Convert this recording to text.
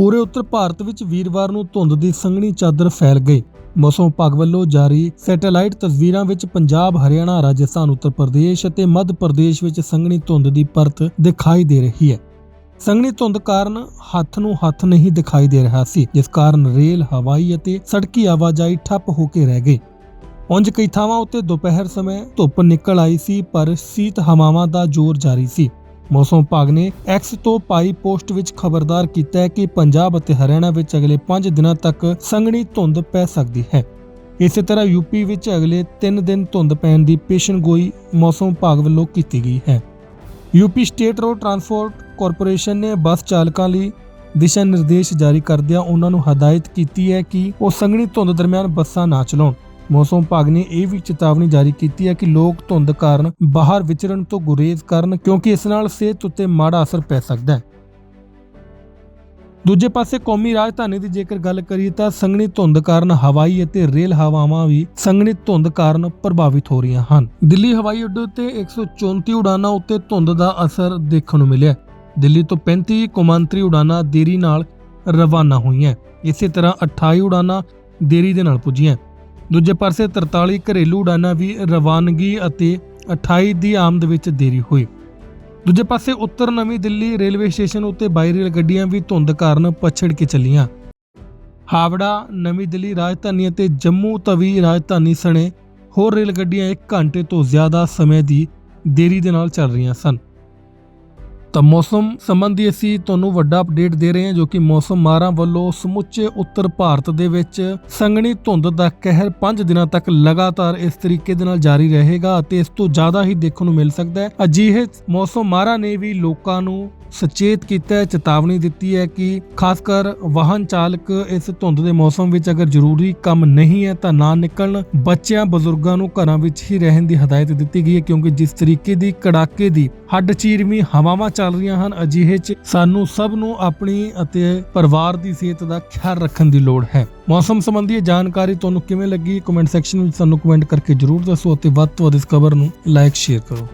ਪੂਰੇ ਉੱਤਰ ਭਾਰਤ ਵਿੱਚ ਵੀਰਵਾਰ ਨੂੰ ਧੁੰਦ ਦੀ ਸੰਘਣੀ ਚਾਦਰ ਫੈਲ ਗਈ ਮੌਸਮ ਵਿਭਾਗ ਵੱਲੋਂ ਜਾਰੀ ਸੈਟੇਲਾਈਟ ਤਸਵੀਰਾਂ ਵਿੱਚ ਪੰਜਾਬ, ਹਰਿਆਣਾ, ਰਾਜਸਥਾਨ, ਉੱਤਰ ਪ੍ਰਦੇਸ਼ ਅਤੇ ਮੱਧ ਪ੍ਰਦੇਸ਼ ਵਿੱਚ ਸੰਘਣੀ ਧੁੰਦ ਦੀ ਪਰਤ ਦਿਖਾਈ ਦੇ ਰਹੀ ਹੈ। ਸੰਘਣੀ ਧੁੰਦ ਕਾਰਨ ਹੱਥ ਨੂੰ ਹੱਥ ਨਹੀਂ ਦਿਖਾਈ ਦੇ ਰਿਹਾ ਸੀ ਜਿਸ ਕਾਰਨ ਰੇਲ, ਹਵਾਈ ਅਤੇ ਸੜਕੀ ਆਵਾਜਾਈ ਠੱਪ ਹੋ ਕੇ ਰਹਿ ਗਈ। ਉਂਝ ਕਈ ਥਾਵਾਂ ਉੱਤੇ ਦੁਪਹਿਰ ਸਮੇਂ ਧੁੱਪ ਨਿਕਲ ਆਈ ਸੀ ਪਰ ਸੀਤ ਹਵਾਵਾਂ ਦਾ ਜ਼ੋਰ ਜਾਰੀ ਸੀ। ਮੌਸਮ ਵਿਭਾਗ ਨੇ ਐਕਸ ਤੋਂ ਪਾਈ ਪੋਸਟ ਵਿੱਚ ਖਬਰਦਾਰ ਕੀਤਾ ਹੈ ਕਿ ਪੰਜਾਬ ਅਤੇ ਹਰਿਆਣਾ ਵਿੱਚ ਅਗਲੇ 5 ਦਿਨਾਂ ਤੱਕ ਸੰਘਣੀ ਧੁੰਦ ਪੈ ਸਕਦੀ ਹੈ। ਇਸੇ ਤਰ੍ਹਾਂ ਯੂਪੀ ਵਿੱਚ ਅਗਲੇ 3 ਦਿਨ ਧੁੰਦ ਪੈਣ ਦੀ ਪੇਸ਼ਨਗੋਈ ਮੌਸਮ ਵਿਭਾਗ ਵੱਲੋਂ ਕੀਤੀ ਗਈ ਹੈ। UP state road transport corporation ਨੇ ਬੱਸ ਚਾਲਕਾਂ ਲਈ ਦਿਸ਼ਾ ਨਿਰਦੇਸ਼ ਜਾਰੀ ਕਰਦਿਆਂ ਉਹਨਾਂ ਨੂੰ ਹਦਾਇਤ ਕੀਤੀ ਹੈ ਕਿ ਉਹ ਸੰਘਣੀ ਧੁੰਦ ਦਰਮਿਆਨ ਬੱਸਾਂ ਨਾ ਚਲਾਉਣ। ਮੌਸਮ ਵਿਭਾਗ ਨੇ ਇਹ ਵੀ ਚੇਤਾਵਨੀ ਜਾਰੀ ਕੀਤੀ ਹੈ ਕਿ ਲੋਕ ਧੁੰਦ ਕਾਰਨ ਬਾਹਰ ਵਿਚਰਨ ਤੋਂ ਗੁਰੇਜ਼ ਕਰਨ ਕਿਉਂਕਿ ਇਸ ਨਾਲ ਸਿਹਤ ਉੱਤੇ ਮਾੜਾ ਅਸਰ ਪੈ ਸਕਦਾ ਹੈ। ਦੂਜੇ ਪਾਸੇ ਕੌਮੀ ਰਾਜਧਾਨੀ ਦੀ ਜੇਕਰ ਗੱਲ ਕਰੀਏ ਤਾਂ ਸੰਘਣੀ ਧੁੰਦ ਕਾਰਨ ਹਵਾਈ ਅਤੇ ਰੇਲ ਹਵਾਵਾਂ ਵੀ ਸੰਘਣੀ ਧੁੰਦ ਕਾਰਨ ਪ੍ਰਭਾਵਿਤ ਹੋ ਰਹੀਆਂ ਹਨ। ਦਿੱਲੀ ਹਵਾਈ ਅੱਡੇ ਉੱਤੇ 134 ਉਡਾਨਾਂ ਉੱਤੇ ਧੁੰਦ ਦਾ ਅਸਰ ਦੇਖਣ ਨੂੰ ਮਿਲਿਆ। ਦਿੱਲੀ ਤੋਂ 35 ਕੌਮਾਂਤਰੀ ਉਡਾਨਾਂ ਦੇਰੀ ਨਾਲ ਰਵਾਨਾ ਹੋਈਆਂ। ਇਸੇ ਤਰ੍ਹਾਂ 28 ਉਡਾਨਾਂ ਦੇਰੀ ਦੇ ਨਾਲ ਪੁੱਜੀਆਂ। ਦੂਜੇ ਪਾਸੇ 43 ਘਰੇਲੂ ਉਡਾਨਾਂ ਵੀ ਰਵਾਨਗੀ ਅਤੇ 28 ਦੀ ਆਮਦ ਵਿੱਚ ਦੇਰੀ ਹੋਈ। ਦੂਜੇ ਪਾਸੇ ਉੱਤਰ ਨਵੀਂ ਦਿੱਲੀ ਰੇਲਵੇ ਸਟੇਸ਼ਨ ਉੱਤੇ ਬਾਈ ਰੇਲ ਗੱਡੀਆਂ ਵੀ ਧੁੰਦ ਕਾਰਨ ਪਛੜ ਕੇ ਚੱਲੀਆਂ। ਹਾਵੜਾ, ਨਵੀਂ ਦਿੱਲੀ ਰਾਜਧਾਨੀ ਅਤੇ ਜੰਮੂ ਤਵੀ ਰਾਜਧਾਨੀ ਸਣੇ ਹੋਰ ਰੇਲ ਗੱਡੀਆਂ 1 ਘੰਟੇ ਤੋਂ ਜ਼ਿਆਦਾ ਸਮੇਂ ਦੀ ਦੇਰੀ ਦੇ ਨਾਲ ਚੱਲ ਰਹੀਆਂ ਸਨ। ਤਾਂ ਮੌਸਮ ਸੰਬੰਧੀ ਅਸੀਂ ਤੁਹਾਨੂੰ ਵੱਡਾ ਅਪਡੇਟ ਦੇ ਰਹੇ ਹਾਂ ਜੋ ਕਿ ਮੌਸਮ ਮਾਹਰਾਂ ਵੱਲੋਂ ਸਮੁੱਚੇ ਉੱਤਰ ਭਾਰਤ ਦੇ ਵਿੱਚ ਸੰਘਣੀ ਧੁੰਦ ਦਾ ਕਹਿਰ 5 ਦਿਨਾਂ ਤੱਕ ਲਗਾਤਾਰ ਇਸ ਤਰੀਕੇ ਦੇ ਨਾਲ ਜਾਰੀ ਰਹੇਗਾ ਅਤੇ ਇਸ ਤੋਂ ਜ਼ਿਆਦਾ ਹੀ ਦੇਖਣ ਨੂੰ ਮਿਲ ਸਕਦਾ ਹੈ। ਅਜਿਹੇ ਮੌਸਮ ਮਾਹਰਾਂ ਨੇ ਵੀ ਲੋਕਾਂ ਨੂੰ ਸੁਚੇਤ ਕੀਤਾ ਹੈ ਚੇਤਾਵਨੀ ਦਿੱਤੀ ਹੈ ਕਿ ਖਾਸ ਕਰ ਵਾਹਨ ਚਾਲਕ ਇਸ ਧੁੰਦ ਦੇ ਮੌਸਮ ਵਿੱਚ ਅਗਰ ਜ਼ਰੂਰੀ ਕੰਮ ਨਹੀਂ ਹੈ, ਤਾਂ ਨਾ ਨਿਕਲਣ ਬੱਚਿਆਂ, ਬਜ਼ੁਰਗਾਂ ਨੂੰ ਘਰਾਂ ਵਿੱਚ ਹੀ ਰਹਿਣ ਦੀ ਹਦਾਇਤ ਦਿੱਤੀ ਗਈ ਹੈ, ਕਿਉਂਕਿ ਜਿਸ ਤਰੀਕੇ ਦੀ ਕੜਾਕੇ ਦੀ ਹੱਡ ਚੀਰਵੀਂ ਹਵਾਵਾਂ ਚੱਲ ਰਹੀਆਂ ਹਨ, ਅਜਿਹੇ 'ਚ ਸਾਨੂੰ ਸਭ ਨੂੰ ਆਪਣੀ ਅਤੇ ਪਰਿਵਾਰ ਦੀ ਸਿਹਤ ਦਾ ਖਿਆਲ ਰੱਖਣ ਦੀ ਲੋੜ ਹੈ। ਮੌਸਮ ਸੰਬੰਧੀ ਇਹ ਜਾਣਕਾਰੀ ਤੁਹਾਨੂੰ ਕਿਵੇਂ ਲੱਗੀ? ਕਮੈਂਟ ਸੈਕਸ਼ਨ ਵਿੱਚ ਸਾਨੂੰ ਕਮੈਂਟ ਕਰਕੇ ਜਰੂਰ ਦੱਸੋ ਅਤੇ ਵੱਧ ਤੋਂ ਵੱਧ ਇਸ ਖਬਰ ਨੂੰ ਲਾਈਕ ਸ਼ੇਅਰ ਕਰੋ।